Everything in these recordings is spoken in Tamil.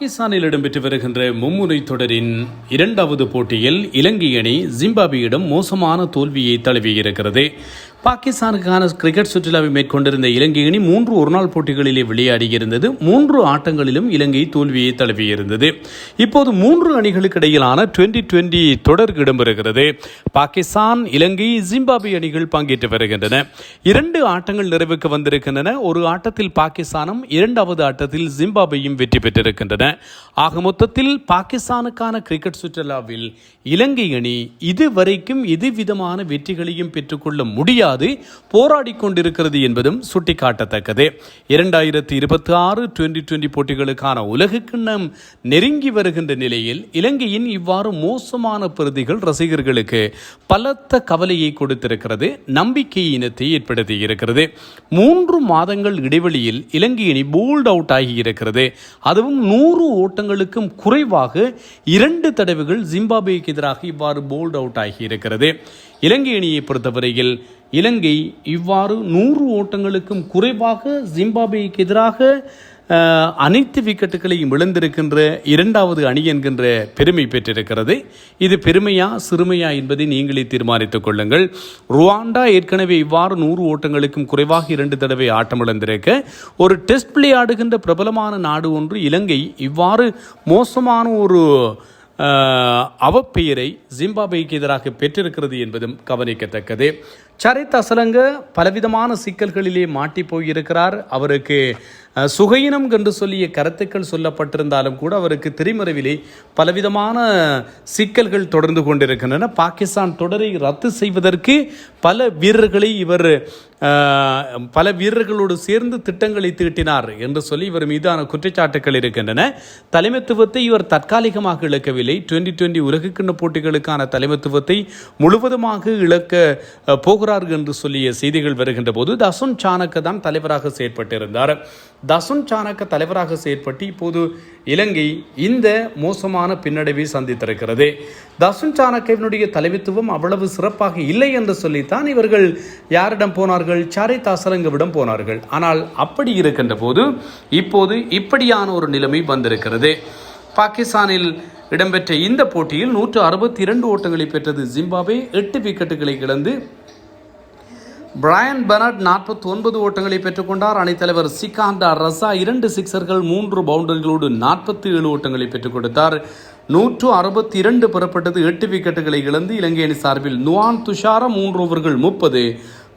பாகிஸ்தானில் இடம்பெற்று வருகின்ற மும்முனை தொடரின் இரண்டாவது போட்டியில் இலங்கை அணி ஜிம்பாபியிடம் மோசமான தோல்வியை தழுவியிருக்கிறது. பாகிஸ்தானுக்கான கிரிக்கெட் சுற்றுலாவை மேற்கொண்டிருந்த இலங்கை அணி மூன்று ஒருநாள் போட்டிகளிலே விளையாடியிருந்தது. மூன்று ஆட்டங்களிலும் இலங்கை தோல்வியை தழுவியிருந்தது. இப்போது மூன்று அணிகளுக்கு இடையிலான டுவெண்டி டுவெண்டி தொடர் இடம்பெறுகிறது. பாகிஸ்தான் இலங்கை ஜிம்பாபே அணிகள் பங்கேற்று வருகின்றன. இரண்டு ஆட்டங்கள் நிறைவுக்கு வந்திருக்கின்றன. ஒரு ஆட்டத்தில் பாகிஸ்தானும் இரண்டாவது ஆட்டத்தில் ஜிம்பாபேயும் வெற்றி பெற்றிருக்கின்றன. ஆக மொத்தத்தில் பாகிஸ்தானுக்கான கிரிக்கெட் சுற்றுலாவில் இலங்கை அணி இதுவரைக்கும் எதுவிதமான வெற்றிகளையும் பெற்றுக்கொள்ள முடியாது. போராடி கொண்டிருக்கிறது என்பதும் சுட்டிக்காட்டத்தக்கது. இரண்டாயிரத்தி இருபத்தி ஆறு டுவெண்டி டுவெண்டி போட்டிகளுக்கான உலகக்கிண்ணம் நெருங்கி வருகின்ற நிலையில் இலங்கையின் இவ்வாறு மோசமான பிரதிகள் ரசிகர்களுக்கு பலத்த கவலையை கொடுத்திருக்கிறது நம்பிக்கை இனத்தை ஏற்படுத்தி இருக்கிறது மூன்று மாதங்கள் இடைவெளியில் இலங்கை அணி போல்ட் அவுட் ஆகி இருக்கிறது அதுவும் நூறு ஓட்டங்களுக்கும் குறைவாக இரண்டு தடவைகள் ஜிம்பாப்வேக்கு எதிராக இவ்வாறு போல்ட் அவுட் ஆகி இருக்கிறது இலங்கை அணியை பொறுத்தவரையில் இலங்கை இவ்வாறு நூறு ஓட்டங்களுக்கும் குறைவாக ஜிம்பாபேக்கு எதிராக அனைத்து விக்கெட்டுகளையும் விழுந்திருக்கின்ற இரண்டாவது அணி என்கின்ற பெருமை பெற்றிருக்கிறது. இது பெருமையா சிறுமையா என்பதை நீங்களே தீர்மானித்துக் கொள்ளுங்கள். ருவாண்டா ஏற்கனவே இவ்வாறு நூறு ஓட்டங்களுக்கும் குறைவாக இரண்டு தடவை ஆட்டமிழந்திருக்க ஒரு டெஸ்ட் விளையாடுகின்ற பிரபலமான நாடு ஒன்று இலங்கை. இவ்வாறு மோசமான ஒரு அவப்பெயரை ஜிம்பாப்வேக்கு எதிராக பெற்றிருக்கிறது என்பதும் கவனிக்கத்தக்கது. சரித் அசலங்க பலவிதமான சிக்கல்களிலே மாட்டி போயிருக்கிறார். அவருக்கு சுகையினம் என்று சொல்லிய கருத்துக்கள் சொல்லப்பட்டிருந்தாலும் கூட அவருக்கு திரைமறைவிலே பலவிதமான சிக்கல்கள் தொடர்ந்து கொண்டிருக்கின்றன. பாகிஸ்தான் தொடரை ரத்து செய்வதற்கு பல வீரர்களை இவர் பல வீரர்களோடு சேர்ந்து திட்டங்களை தீட்டினார் என்று சொல்லி இவர் மீதான குற்றச்சாட்டுகள் இருக்கின்றன. தலைமைத்துவத்தை இவர் தற்காலிகமாக இழக்கவில்லை. டுவெண்டி டுவெண்டி உலகக்கிண்ண போட்டிகளுக்கான தலைமைத்துவத்தை முழுவதுமாக இழக்க போகிறார்கள் போகிறார் என்று சொல்லிய செய்திகள் வருகின்ற போது தசுன் சாணக்க தான் தலைவராக செயற்பட்டிருந்தார். தசுன் சாணக்க தலைவராக செயற்பட்டு இப்போது இலங்கை இந்த மோசமான பின்னடைவை சந்தித்திருக்கிறது. தசுன் சாணக்கவினுடைய தலைவித்துவம் அவ்வளவு சிறப்பாக இல்லை என்று சொல்லித்தான் இவர்கள் யாரிடம் போனார்கள்? சாரை தாசரங்கவிடம் போனார்கள். ஆனால் அப்படி இருக்கின்ற போது இப்போது இப்படியான ஒரு நிலைமை வந்திருக்கிறது. பாகிஸ்தானில் இடம்பெற்ற இந்த போட்டியில் நூற்று அறுபத்தி இரண்டு ஓட்டங்களை பெற்றது ஜிம்பாப்வே. எட்டு விக்கெட்டுகளை இழந்து பிரையன் பெனட் நாற்பத்தி ஒன்பது ஓட்டங்களை பெற்றுக்கொண்டார். அணித்தலைவர் சிகாந்தா ரசா இரண்டு சிக்சர்கள் மூன்று பவுண்டரிகளோடு நாற்பத்தி ஏழு ஓட்டங்களை பெற்றுக் கொடுத்தார். நூற்று அறுபத்தி இரண்டு பெறப்பட்டது எட்டு விக்கெட்டுகளை இழந்து இலங்கை அணி சார்பில் நுவான் துஷார மூன்று ஓவர்கள் முப்பது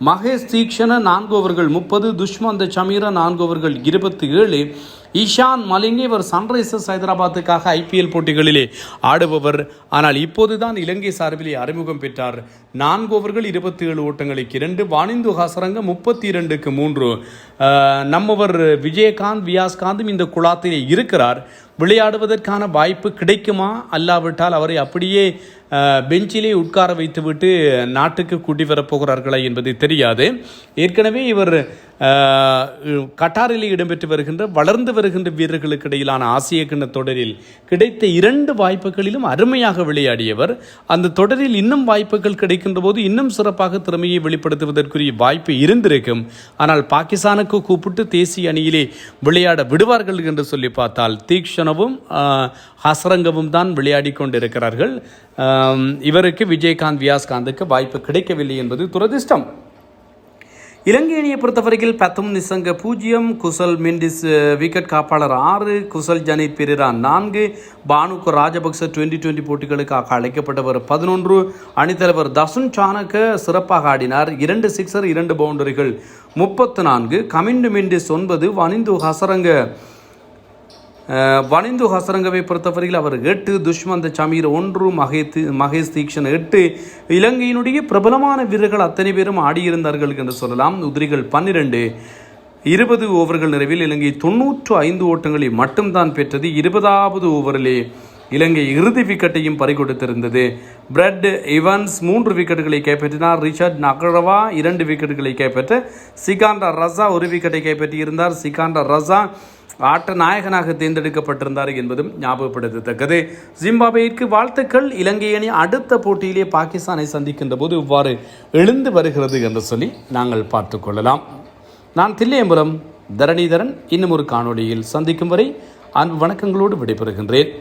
மகேஷ் தீக்ஷண நான்கு ஓவர்கள் முப்பது துஷ்மந்த சமீர நான்கு ஓவர்கள் இருபத்தி ஏழு ஈஷான் மலிங்கி இவர் சன்ரைசர்ஸ் ஹைதராபாத்துக்காக ஐபிஎல் போட்டிகளிலே ஆடுபவர். ஆனால் இப்போதுதான் இலங்கை சார்பிலே அறிமுகம் பெற்றார் நான்கு ஓவர்கள் இருபத்தி ஏழு ஓட்டங்களுக்கு இரண்டு வாணிந்து ஹாசரங்க முப்பத்தி இரண்டுக்கு மூன்று நம்மவர் விஜயகாந்த் வியாஸ்காந்தும் இந்த குழாத்திலே இருக்கிறார். விளையாடுவதற்கான வாய்ப்பு கிடைக்குமா? அல்லாவிட்டால் அவரை அப்படியே பெஞ்சிலே உட்கார வைத்துவிட்டு நாட்டுக்கு கூட்டி வரப்போகிறார்களா என்பது தெரியாது. ஏற்கனவே இவர் கட்டாரிலே இடம்பெற்று வருகின்ற வளர்ந்து வருகின்ற வீரர்களுக்கு இடையிலான ஆசிய கிண்ண தொடரில் கிடைத்த இரண்டு வாய்ப்புகளிலும் அருமையாக விளையாடியவர். அந்த தொடரில் இன்னும் வாய்ப்புகள் கிடைக்கும்? இருக்கின்ற போது இன்னும் சிறப்பாக திறமையை வெளிப்படுத்துவதற்குரிய வாய்ப்பு இருந்திருக்கும். ஆனால் பாகிஸ்தானுக்கு கூப்பிட்டு தேசிய அணியிலே விளையாட விடுவார்கள் என்று சொல்லி பார்த்தால் தீக்ஷணவும் ஹசரங்கவும் தான் விளையாடி கொண்டிருக்கிறார்கள். இவருக்கு விஜயகாந்த் வியாஸ்காந்துக்கு வாய்ப்பு கிடைக்கவில்லை என்பது துரதிர்ஷ்டம். இலங்கை அணியை பொறுத்தவரையில் பத்தும் நிசங்க பூஜ்ஜியம் குசல் மெண்டிஸ் விக்கெட் காப்பாளர் ஆறு குசல் ஜனித் பெரிரா நான்கு பானுக்கு ராஜபக்ச டுவெண்டி டுவெண்டி போட்டிகளுக்காக அழைக்கப்பட்டவர் பதினொன்று அணித்தலைவர் தசுன் சாணக்க சிறப்பாக ஆடினார். இரண்டு சிக்ஸர் இரண்டு பவுண்டரிகள் முப்பத்து நான்கு கமிண்டு மெண்டிஸ் ஒன்பது வனிந்து ஹசரங்க வனிந்து ஹசரங்கவை பொறுத்தவரையில் அவர் எட்டு துஷ்மந்த சமீர் ஒன்று மகேத் மகேஷ் தீக்ஷன் எட்டு. இலங்கையினுடைய பிரபலமான வீரர்கள் அத்தனை பேரும் ஆடியிருந்தார்கள் என்று சொல்லலாம். உதிரிகள் பன்னிரண்டு. இருபது ஓவர்கள் நிறைவில் இலங்கை தொன்னூற்று ஐந்து ஓட்டங்களை மட்டும்தான் பெற்றது. இருபதாவது ஓவரிலே இலங்கை இறுதி விக்கெட்டையும் பறிகொடுத்திருந்தது. பிரெட் இவன்ஸ் மூன்று விக்கெட்டுகளை கைப்பற்றினார். ரிச்சர்ட் நகரவா இரண்டு விக்கெட்டுகளை கைப்பற்ற சிகாண்டா ரசா ஒரு விக்கெட்டை கைப்பற்றியிருந்தார். சிகாண்டா ரசா ஆட்ட நாயகனாக தேர்ந்தெடுக்கப்பட்டிருந்தார் என்பதும் ஞாபகப்படுத்தத்தக்கது. ஜிம்பாபேயிற்கு வாழ்த்துக்கள். இலங்கை அணி அடுத்த போட்டியிலே பாகிஸ்தானை சந்திக்கின்ற போது இவ்வாறு எழுந்து வருகிறது என்று சொல்லி நாங்கள் பார்த்து கொள்ளலாம். நான் தில்லையம்பலம் தரணிதரன். இன்னும் ஒரு காணொளியில் சந்திக்கும் வரை அன்பு வணக்கங்களோடு விடைபெறுகின்றேன்.